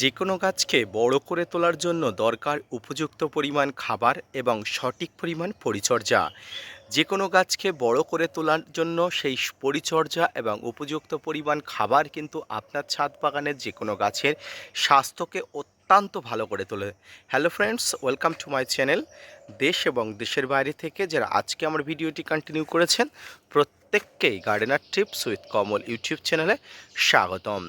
যে কোনো গাছকে বড় করে তোলার জন্য দরকার উপযুক্ত পরিমাণ খাবার এবং সঠিক পরিমাণ পরিচর্যা। যে কোনো গাছকে বড় করে তোলার জন্য সেই পরিচর্যা এবং উপযুক্ত পরিমাণ খাবার কিন্তু আপনার ছাদ বাগানের যে কোনো গাছের স্বাস্থ্যকে অত্যন্ত ভালো করে তোলে। Hello friends welcome to my channel দেশ এবং দেশের বাইরে থেকে যারা আজকে আমার ভিডিওটি কন্টিনিউ করেছেন, প্রত্যেককেই gardener tips with Kamal YouTube চ্যানেলে স্বাগতম।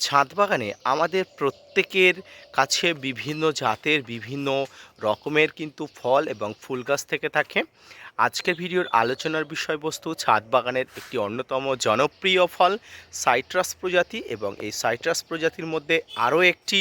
ছাদ বাগানে আমাদের প্রত্যেকের কাছে বিভিন্ন জাতের বিভিন্ন রকমের কিন্তু ফল এবং ফুল গাছ থেকে থাকে। আজকের ভিডিওর আলোচনার বিষয়বস্তু ছাদ বাগানের একটি অন্যতম জনপ্রিয় ফল, সাইট্রাস প্রজাতি এবং এই সাইট্রাস প্রজাতির মধ্যে আরও একটি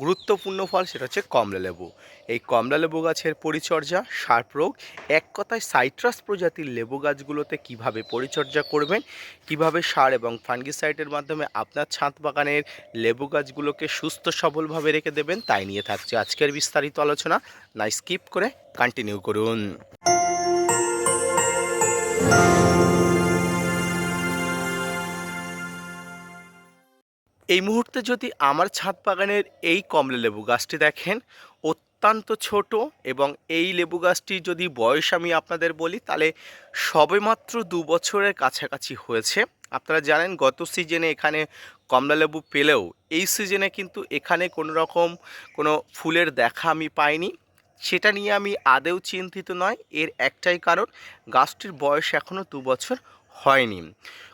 গুরুত্বপূর্ণ ফল সেটা হচ্ছে কমলালেবু। এই কমলালেবু গাছের পরিচর্যা, সার প্রয়োগ, এক কথায় সাইট্রাস প্রজাতির লেবু গাছগুলোতে কীভাবে পরিচর্যা করবেন, কীভাবে সার এবং ফাঙ্গিসাইডের মাধ্যমে আপনার ছাদ বাগানের লেবু গাছগুলোকে সুস্থ সবলভাবে রেখে দেবেন, তাই নিয়ে থাকছে আজকের বিস্তারিত আলোচনা। না স্কিপ করে কন্টিনিউ করুন। এই মুহূর্তে যদি আমার ছাদ বাগানের এই কমলা লেবু গাছটি দেখেন, অত্যন্ত ছোট এবং এই লেবু গাছটি যদি বয়স আমি আপনাদের বলি, তাহলে সবেমাত্র দু বছরের কাছাকাছি হয়েছে। আপনারা জানেন, গত সিজনে এখানে কমলা লেবু পেলেও, এই সিজনে কিন্তু এখানে কোনো রকম কোনো ফুলের দেখা আমি পাইনি। সেটা নিয়ে আমি আদেও চিন্তিত নয়। এর একটাই কারণ, গাছটির বয়স এখনও দু বছর হয়নি।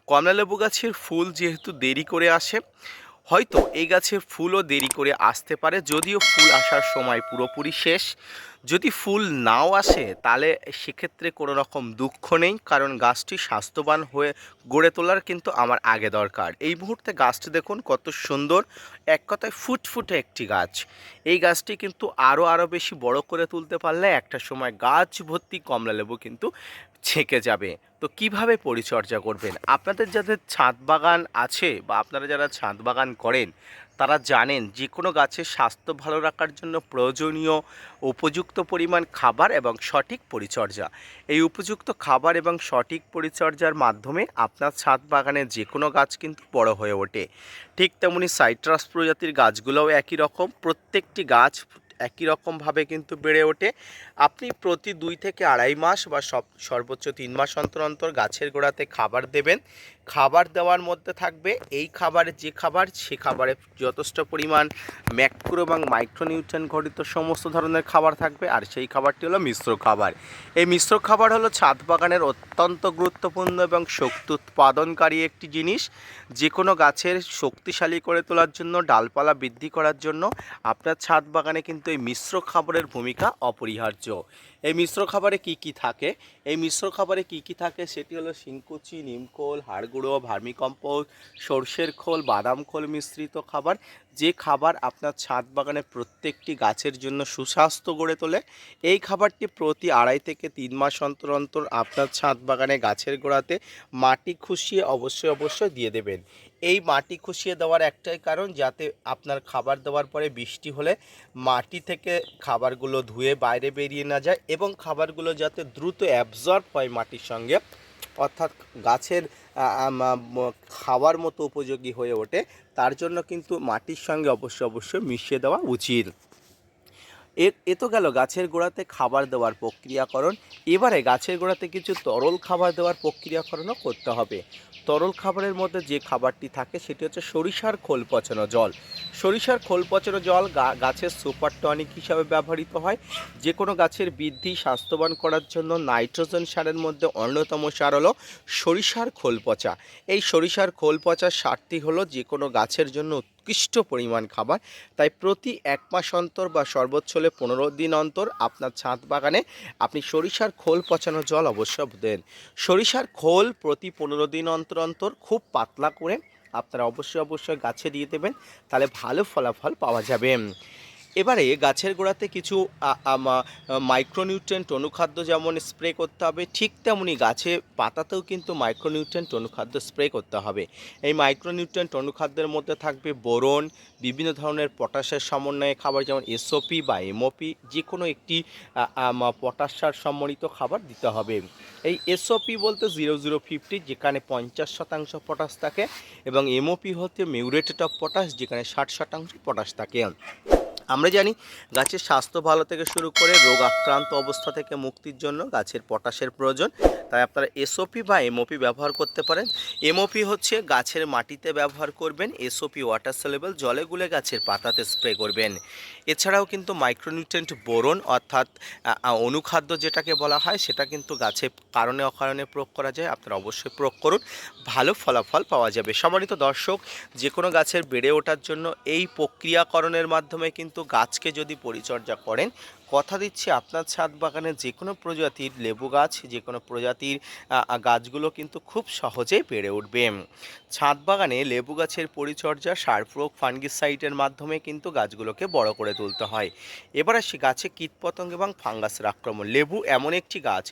কমলালেবু গাছের ফুল যেহেতু দেরি করে আসে, হয়তো এই গাছের ফুলও দেরি করে আসতে পারে। যদিও ফুল আসার সময় পুরোপুরি শেষ। যদি ফুল নাও আসে, তাহলে সেক্ষেত্রে কোনো রকম দুঃখ নেই, কারণ গাছটি স্বাস্থ্যবান হয়ে গড়ে তোলার কিন্তু আমার আগে দরকার। এই মুহূর্তে গাছটি দেখুন কত সুন্দর, এক কথায় ফুটফুটে একটি গাছ। এই গাছটি কিন্তু আরও আরও বেশি বড় করে তুলতে পারলে একটা সময় গাছ ভর্তি কমলালেবু কিন্তু ছেঁকে যাবে। তো কীভাবে পরিচর্যা করবেন? আপনাদের যাদের ছাদ বাগান আছে বা আপনারা যারা ছাদ বাগান করেন তারা জানেন যে কোনো গাছের স্বাস্থ্য ভালো রাখার জন্য প্রয়োজনীয় উপযুক্ত পরিমাণ খাবার এবং সঠিক পরিচর্যা। এই উপযুক্ত খাবার এবং সঠিক পরিচর্যার মাধ্যমে আপনার ছাদ বাগানে যে কোনো গাছ কিন্তু বড় হয়ে ওঠে। ঠিক তেমনি সাইট্রাস প্রজাতির গাছগুলোও একই রকম। প্রত্যেকটি গাছ একই রকমভাবে কিন্তু বেড়ে ওঠে। আপনি প্রতি দুই থেকে আড়াই মাস বা সব, সর্বোচ্চ তিন মাস অন্তর অন্তর গাছের গোড়াতে খাবার দেবেন। খাবার দেওয়ার মধ্যে থাকবে এই খাবারে, যে খাবার, সে খাবারে যথেষ্ট পরিমাণ ম্যাক্রো এবং মাইক্রোনিউট্রিয়েন্ট ঘটিত সমস্ত ধরনের খাবার থাকবে। আর সেই খাবারটি হলো মিশ্র খাবার। এই মিশ্র খাবার হলো ছাদ বাগানের অত্যন্ত গুরুত্বপূর্ণ এবং শক্তি উৎপাদনকারী একটি জিনিস। যে কোনো গাছের শক্তিশালী করে তোলার জন্য, ডালপালা বৃদ্ধি করার জন্য আপনার ছাদ বাগানে কিন্তু এই মিশ্র খাবারের ভূমিকা অপরিহার্য। এই মিশ্র খাবারে কি কি থাকে? এই মিশ্র খাবারে কি কি থাকে সেটি হলো শিংকুচি, নিমখোল, হাড়গুঁড়ো, ভার্মিকম্পোস্ট, সর্ষের খোল, বাদাম খোল মিশ্রিত খাবার। যে খাবার আপনার ছাদ বাগানে প্রত্যেকটি গাছের জন্য সুস্বাস্থ্য গড়ে তোলে, এই খাবারটি প্রতি আড়াই থেকে তিন মাস অন্তর অন্তর আপনার ছাদ বাগানে গাছের গোড়াতে মাটি খুশিয়ে অবশ্যই অবশ্যই দিয়ে দেবেন। এই মাটি খুশিয়ে দেওয়ার একটাই কারণ, যাতে আপনার খাবার দেওয়ার পরে বৃষ্টি হলে মাটি থেকে খাবারগুলো ধুয়ে বাইরে বেরিয়ে না যায় এবং খাবারগুলো যাতে দ্রুত অ্যাবজর্ব হয় মাটির সঙ্গে, অর্থাৎ গাছের খাওয়ার মতো উপযোগী হয়ে ওঠে, তার জন্য কিন্তু মাটির সঙ্গে অবশ্যই অবশ্যই মিশিয়ে দেওয়া উচিত। এ এ তো গেল গাছের গোড়াতে খাবার দেওয়ার প্রক্রিয়াকরণ, এবারে গাছের গোড়াতে কিছু তরল খাবার দেওয়ার প্রক্রিয়াকরণও করতে হবে। তরল খাবারের মধ্যে যে খাবারটি থাকে সেটি হচ্ছে সরিষার খোল পচানো জল। সরিষার খোল পচানো জল গাছের সুপার টনিক হিসাবে ব্যবহৃত হয়। যে কোনো গাছের বৃদ্ধি স্বাস্থ্যবান করার জন্য নাইট্রোজেন সারের মধ্যে অন্যতম সার হলো সরিষার খোল পচা। এই সরিষার খোল পচার সারটি হলো যে কোনো গাছের জন্য উৎকৃষ্ট পরিমাণ খাবার। তাই প্রতি এক মাস অন্তর বা সর্বোচ্চ হলে পনেরো দিন অন্তর আপনার ছাদ বাগানে আপনি সরিষার খোল পচানো জল অবশ্য দেন। সরিষার খোল প্রতি পনেরো দিন অন্তর অন্তর খুব পাতলা করে আপনারা অবশ্যই অবশ্যই গাছে দিয়ে দেবেন। তাহলে ভালো ফলাফল পাওয়া যাবে। এবারে গাছের গোড়াতে কিছু মাইক্রোনিউট্রেন্ট অনুখাদ্য যেমন স্প্রে করতে হবে, ঠিক তেমনি গাছে পাতাতেও কিন্তু মাইক্রোনিউট্রেন্ট অনুখাদ্য স্প্রে করতে হবে। এই মাইক্রোনিউট্রেন্ট অনুখাদ্যের মধ্যে থাকবে বোরন, বিভিন্ন ধরনের পটাশের সমন্বয়ে খাবার যেমন এসওপি বা এমওপি যে কোনো একটি পটাশ সম্বলিত খাবার দিতে হবে। এই এসওপি বলতে জিরো জিরো ফিফটি যেখানে পঞ্চাশ শতাংশ পটাশ থাকে, এবং এমওপি হচ্ছে মিউরেটেড অফ পটাশ যেখানে ষাট শতাংশ পটাশ থাকে। আমরা জানি গাছের স্বাস্থ্য ভালো থেকে শুরু করে রোগ আক্রান্ত অবস্থা থেকে মুক্তির জন্য গাছের পটাশের প্রয়োজন। তাই আপনারা এসওপি বা এমওপি ব্যবহার করতে পারেন। এমওপি হচ্ছে গাছের মাটিতে ব্যবহার করবেন এসওপি ওয়াটার সেলেবল জলে গুলে গাছের পাতাতে স্প্রে করবেন। এছাড়াও কিন্তু মাইক্রোনিউট্রেন্ট বোরন অর্থাৎ অনুখাদ্য যেটাকে বলা হয়, সেটা কিন্তু গাছে কারণে অকারণে প্রয়োগ করা যায়। আপনারা অবশ্যই প্রয়োগ করুন। ভালো ফলাফল পাওয়া যাবে। সম্মানিত দর্শক যে কোনো গাছের বেড়ে ওঠার জন্য এই প্রক্রিয়াকরণের মাধ্যমে কিন্তু গাছকে যদি পরিচর্যা করেন কথা দিচ্ছি আপনার ছাদ বাগানে যে কোনো প্রজাতির লেবু গাছ যে কোনো প্রজাতির গাছগুলো কিন্তু খুব সহজেই বেড়ে উঠবে। ছাদ বাগানে লেবু গাছের পরিচর্যা সার প্রয়োগ ফাঙ্গিসাইডের মাধ্যমে কিন্তু গাছগুলোকে বড় করে তুলতে হয়। এবার আসি গাছে কীটপতঙ্গ এবং ফাঙ্গাসের আক্রমণ। লেবু এমন একটি গাছ,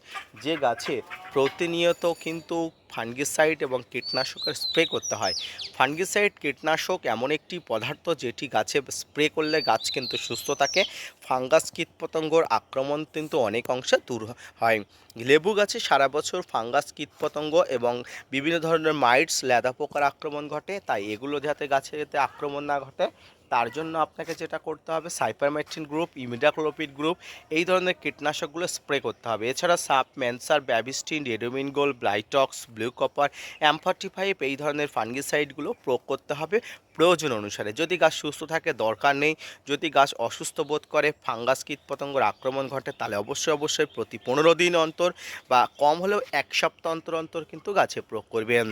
যে গাছে প্রতিনিয়ত কিন্তু ফাঙ্গিসাইড এবং কীটনাশকের স্প্রে করতে হয়। ফাঙ্গিসাইড, কীটনাশক এমন একটি পদার্থ, যেটি গাছে স্প্রে করলে গাছ কিন্তু সুস্থ থাকে। ফাঙ্গাস কীটপতঙ্গর আক্রমণ কিন্তু অনেক অংশে দূর হয়। লেবু গাছে সারা বছর ফাঙ্গাস কীটপতঙ্গ এবং বিভিন্ন ধরনের মাইটস, লেদা পোকার আক্রমণ ঘটে, তাই এগুলো যাতে গাছে যাতে আক্রমণ না ঘটে তার জন্য আপনাকে যেটা করতে হবে সাইপারমেট্রিন গ্রুপ ইমিডাক্লোপিড গ্রুপ এই ধরনের কীটনাশকগুলো স্প্রে করতে হবে। এছাড়া সাপ ম্যানসার ব্যাবিস্টিন রেডোমিনগোল ব্লাইটক্স ব্লু কপার অ্যাম্পার্টি ফাইভ এই ধরনের ফাঙ্গিসাইডগুলো প্রয়োগ করতে হবে প্রয়োজন অনুসারে। যদি গাছ সুস্থ থাকে, দরকার নেই। যদি গাছ অসুস্থ বোধ করে, ফাঙ্গাস, কীটপতঙ্গর আক্রমণ ঘটে, তাহলে অবশ্যই অবশ্যই প্রতি পনেরো দিন অন্তর বা কম হলেও এক সপ্তাহ অন্তর অন্তর কিন্তু গাছে প্রয়োগ করবেন।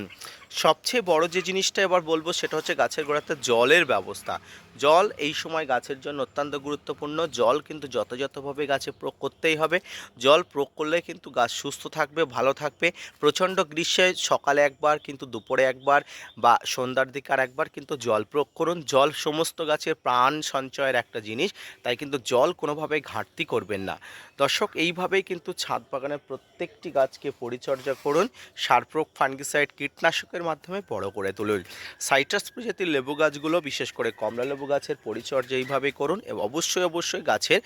সবচেয়ে বড় যে জিনিসটা এবার বলব, সেটা হচ্ছে গাছের গোড়াতে জলের ব্যবস্থা। জল এই সময় গাছের জন্য অত্যন্ত গুরুত্বপূর্ণ। জল কিন্তু যথাযথভাবে গাছে প্রয়োগ করতেই হবে। জল প্রয়োগ করলে কিন্তু গাছ সুস্থ থাকবে, ভালো থাকবে। প্রচণ্ড গ্রীষ্মে সকালে একবার, কিন্তু দুপুরে একবার বা সন্ধ্যার দিকে আর একবার কিন্তু জল প্রয়োগ করুন। জল সমস্ত গাছের প্রাণ সঞ্চয়ের একটা জিনিস, তাই কিন্তু জল কোনোভাবেই ঘাটতি করবেন না। দর্শক, এইভাবেই কিন্তু ছাদ বাগানের প্রত্যেকটি গাছকে পরিচর্যা করুন। সার প্রয়োগ, ফাঙ্গিসাইড, কীটনাশকের মাধ্যমে বড় করে তুলুন। সাইট্রাস প্রজাতির লেবু গাছগুলো, বিশেষ করে কমলা লেবু গাছের পরিচর্যা এইভাবে করুন এবং অবশ্যই অবশ্যই গাছের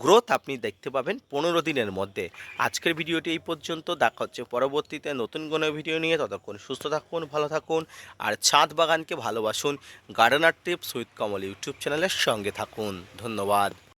গ্রোথ আপনি দেখতে পাবেন পনেরো দিনের মধ্যে। আজকের ভিডিওটি এই পর্যন্ত। দেখা হচ্ছে পরবর্তীতে নতুন কোনো ভিডিও নিয়ে। ততক্ষণ সুস্থ থাকুন, ভালো থাকুন আর ছাদ বাগানকে ভালোবাসুন। Gardener tips with Kamal YouTube চ্যানেলের সঙ্গে থাকুন। ধন্যবাদ।